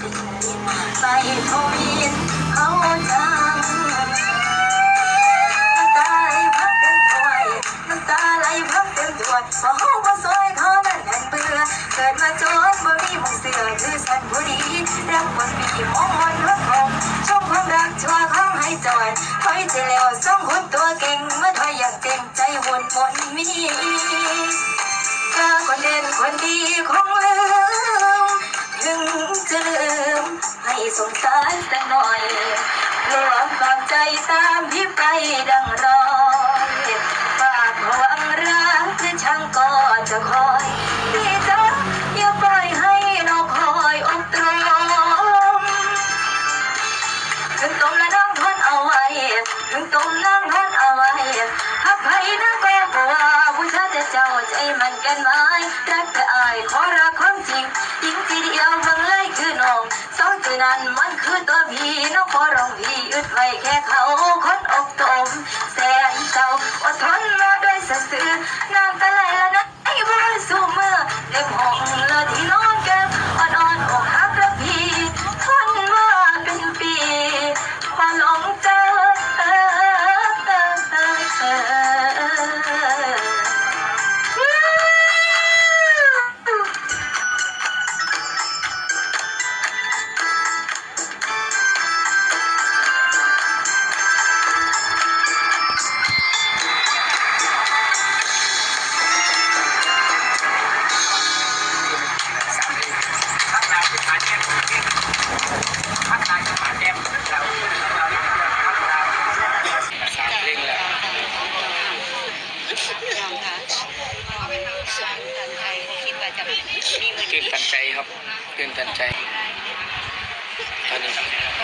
ไหลดิ่งไปโทยินเขาจังน้ำตาไหลพักเต็มถ้วยน้ำตาไหลพักเต็มถ้วยพอเขาก็ซอยเขานั่นแหนเบื่อเกิดมาจนบ่มีหมองเสือคือสันบุรีรักคนปีมองมันรักของช่วงความรักชั่วเขาให้จอดคอยจะแล้วสองคนตัวเก่งเมื่อถอยอยากเก่งใจหุ่นหมนมีก็คนเด่นคนดีคงเลืม สารแต่หน่อยรวมความใจตามที่ไปดังรอยฝากหวังรักคือช่างก็จะคอยดีจ้าอย่าปล่อยให้นอกคอยอกตรมถึงตมและน้องทนเอาไว้ถึงตมนั่งทนเอาไว้หักไผ่นะก็กลัวผู้ชายจะเจ้าใจมันกันไหมรักแต่อายขอรักของจริงหญิงที่เดียวบังเลยคือน้องสองตัวนั้นมัน พี่น้องขอร้องพี่อึดไว้แค่เขาคนอกตมแส น้องคะตันใจคิดว่าจะมีมือตื่นตันใจครับตื่นตันใจตอนนี้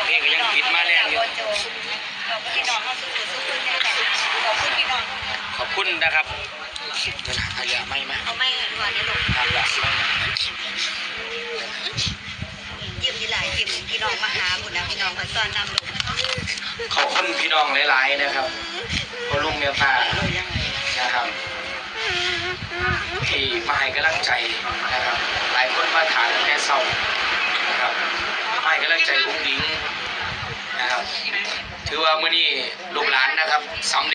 เพลงก็ยังปิดมาแรงอยู่ขอบคุณพี่น้องเขาสู้สู้ขึ้นเนี่ยค่ะขอบคุณพี่น้องขอบคุณนะครับเวลาขยะไม่ไหมเอาไม่ก่อนนะลูกขยะไม่ไหมยิ้มที่หลายยิ้มพี่น้องมาหาบุญนะพี่น้องมาซ่อนนำลูกขอบคุณพี่น้องหลาย ๆ นะครับพ่อลุงเมียป้า นะครับ ที่มาให้กำลังใจนะครับ หลายคนมาถามแค่เศร้านะครับมาให้กำลังใจอุ้งอิงนะครับ ถือว่ามื่อนี้ลูกหลานนะครับสำเร็จ